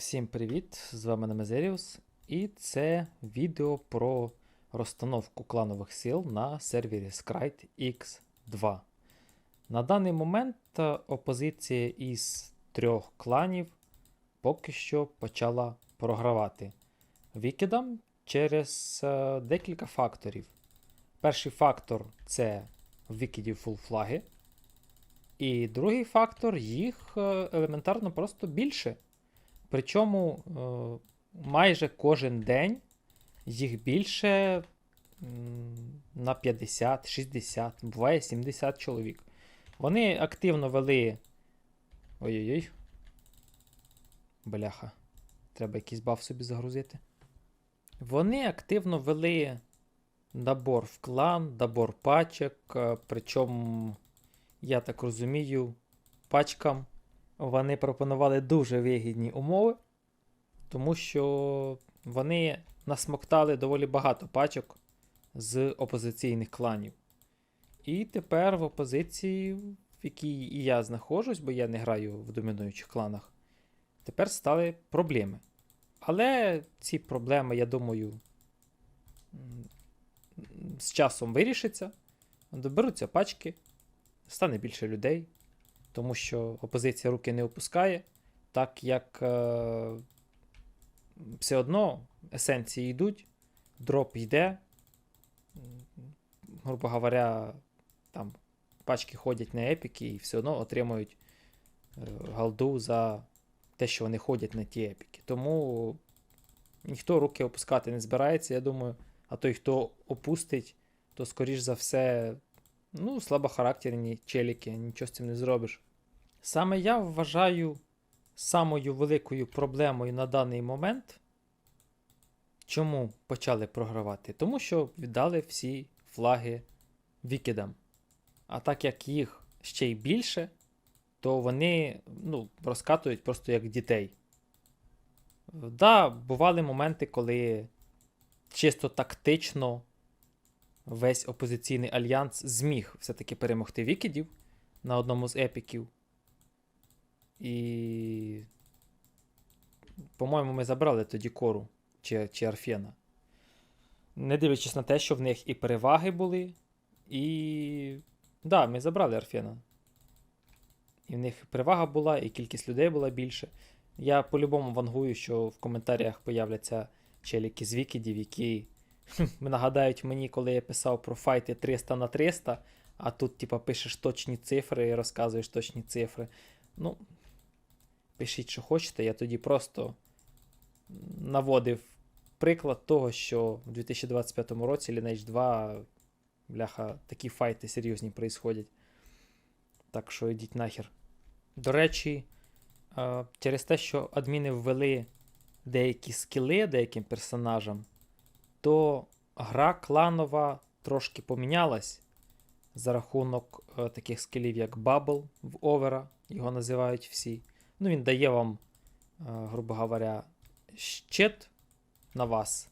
Всім привіт! З вами Немезеріус, і це відео про розстановку кланових сил на сервері Scryte X2. На даний момент е, опозиція із трьох кланів поки що почала програвати Вікідам через е, декілька факторів. Перший фактор це Вікідів фулфлаги. І другий фактор їх е, елементарно просто більше. Причому е, майже кожен день їх більше на 50, 60, буває 70 чоловік. Вони активно вели. Ой-ой-ой. Бляха. Треба якийсь баф собі загрузити. Вони активно вели набор в клан, набор пачок. е, Причому, я так розумію, пачкам вони пропонували дуже вигідні умови, тому що вони насмоктали доволі багато пачок з опозиційних кланів. І тепер в опозиції, в якій і я знаходжусь, бо я не граю в домінуючих кланах, тепер стали проблеми. Але ці проблеми, я думаю, з часом вирішаться, доберуться пачки, стане більше людей тому що опозиція руки не опускає, так як е, все одно есенції йдуть, дроп йде. Грубо говоря, там пачки ходять на епіки і все одно отримують е, галду за те, що вони ходять на ті епіки. Тому ніхто руки опускати не збирається, я думаю. А той, хто опустить, то, скоріш за все, ну, слабохарактерні челіки, нічого з цим не зробиш. Саме я вважаю самою великою проблемою на даний момент, чому почали програвати? Тому що віддали всі флаги Вікідам. А так як їх ще й більше, то вони ну, розкатують просто як дітей. Да, бували моменти, коли чисто тактично весь опозиційний альянс зміг все-таки перемогти Вікідів на одному з епіків. І. По-моєму, ми забрали тоді кору чи, чи Арфена. Не дивлячись на те, що в них і переваги були, і. Да, ми забрали Арфена. І в них перевага була, і кількість людей була більше. Я по-любому вангую, що в коментарях появляться челіки з Вікідів, які нагадають мені, коли я писав про файти 300 на 300, а тут, типа, пишеш точні цифри і розказуєш точні цифри. Ну, пишіть, що хочете. Я тоді просто наводив приклад того, що в 2025 році Lineage 2, бляха, такі файти серйозні проїсходять. Так що йдіть нахер. До речі, е, через те, що адміни ввели деякі скіли деяким персонажам, то гра кланова трошки помінялась за рахунок е, таких скілів, як Bubble в Овера, його називають всі. Ну, він дає вам, е, грубо говоря, щит на вас.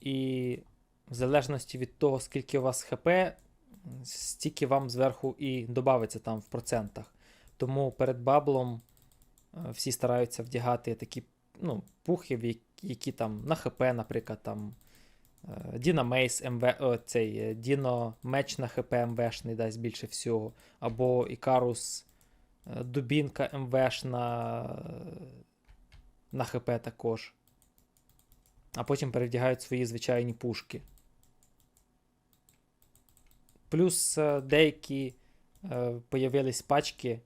І в залежності від того, скільки у вас ХП, стільки вам зверху і додається там в процентах. Тому перед баблом е, всі стараються вдягати такі ну, пухи, які- там на ХП, наприклад, там. е, Діна Мейс МВ, о, цей е, Діно меч на ХП МВшний дасть більше всього. Або Ікарус е, Дубінка МВшна на ХП також. А потім перевдягають свої звичайні пушки. Плюс деякі е, появились пачки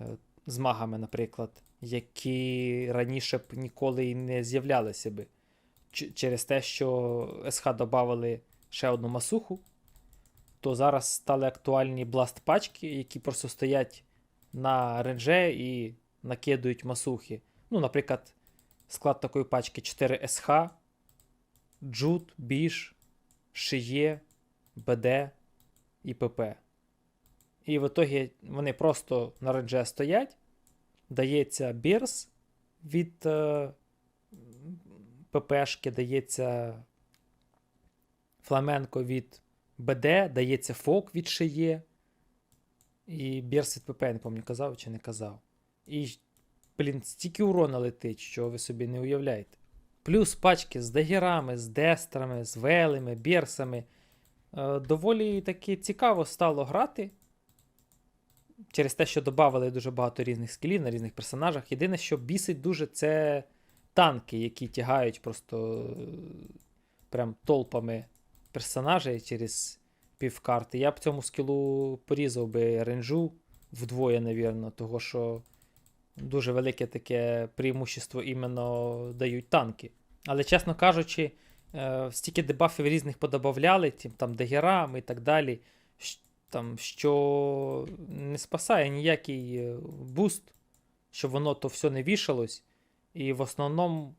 е, з магами, наприклад, які раніше б ніколи і не з'являлися би. Через те, що СХ додали ще одну масуху, то зараз стали актуальні бласт пачки, які просто стоять на ренже і накидують масухи. Ну, наприклад, склад такої пачки 4 СХ, Джут, Біш, Шиє, БД і ПП. І в ітогі вони просто на ренже стоять, дається бірс від е, ППшки, дається фламенко від БД, дається фок від шиє. І бірс від ПП, не пам'ятаю, казав чи не казав. І блін, стільки урона летить, що ви собі не уявляєте. Плюс пачки з дагерами, з дестрами, з велими, бірсами. Е, доволі таки цікаво стало грати. Через те, що додавали дуже багато різних скілів на різних персонажах. Єдине, що бісить дуже, це танки, які тягають просто е, прям толпами персонажей через півкарти. Я б цьому скілу порізав би ренжу вдвоє, навірно, того що дуже велике таке преимущество іменно дають танки. Але, чесно кажучи, е, стільки дебафів різних подобавляли, там дагерам і так далі, там, що не спасає ніякий е, буст, щоб воно то все не вішалось. І в основному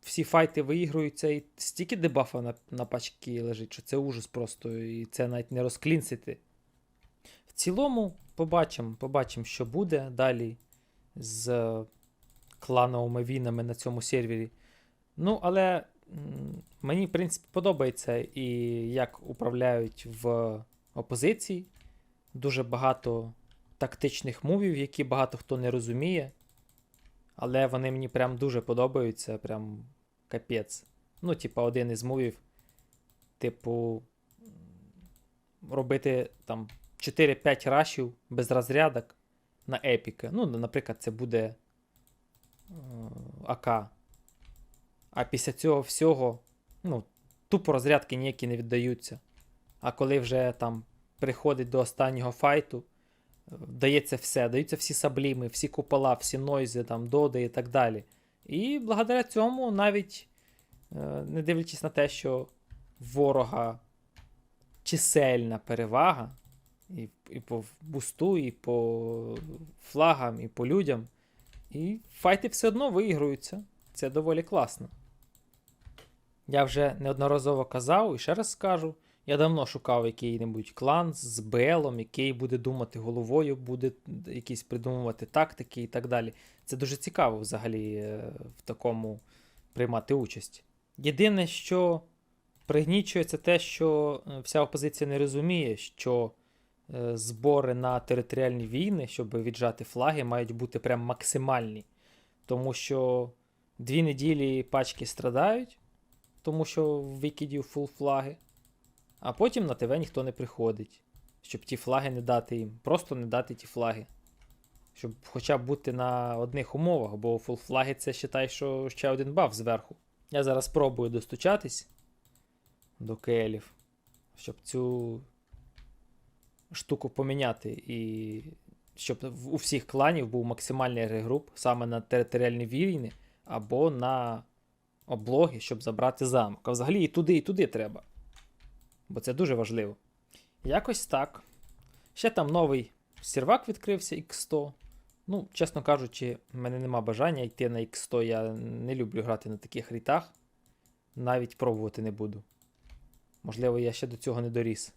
всі файти виігруються, і стільки дебафа на, на пачки лежить, що це ужас просто, і це навіть не розклінсити. В цілому, побачимо, побачимо, що буде далі з е, клановими війнами на цьому сервері. Ну, але мені, в принципі, подобається і як управляють в опозиції. Дуже багато тактичних мувів, які багато хто не розуміє. Але вони мені прям дуже подобаються, прям капець. Ну, типа, один із мувів, типу, робити там 4-5 рашів без розрядок на епіка. Ну, наприклад, це буде е, АК. А після цього всього, ну, тупо розрядки ніякі не віддаються. А коли вже там приходить до останнього файту, е, дається все, даються всі сабліми, всі купола, всі нойзи, там, доди і так далі. І благодаря цьому, навіть е, не дивлячись на те, що ворога чисельна перевага, і, і по бусту, і по флагам, і по людям. І файти все одно виігруються. Це доволі класно. Я вже неодноразово казав і ще раз скажу. Я давно шукав який-небудь клан з БЛом, який буде думати головою, буде якісь придумувати тактики і так далі. Це дуже цікаво взагалі е, в такому приймати участь. Єдине, що пригнічує, це те, що е, вся опозиція не розуміє, що е, збори на територіальні війни, щоб віджати флаги, мають бути прям максимальні. Тому що дві неділі пачки страдають, тому що в Вікідів фул флаги, а потім на ТВ ніхто не приходить, щоб ті флаги не дати їм. Просто не дати ті флаги. Щоб хоча б бути на одних умовах, бо фул флаги це вважай, що ще один баф зверху. Я зараз спробую достучатись до келів, щоб цю штуку поміняти і щоб у всіх кланів був максимальний регруп саме на територіальні війни або на облоги, щоб забрати замок. А взагалі і туди, і туди треба. Бо це дуже важливо. Якось так. Ще там новий сервак відкрився X100. Ну, чесно кажучи, в мене нема бажання йти на X100. Я не люблю грати на таких рітах. Навіть пробувати не буду. Можливо, я ще до цього не доріс.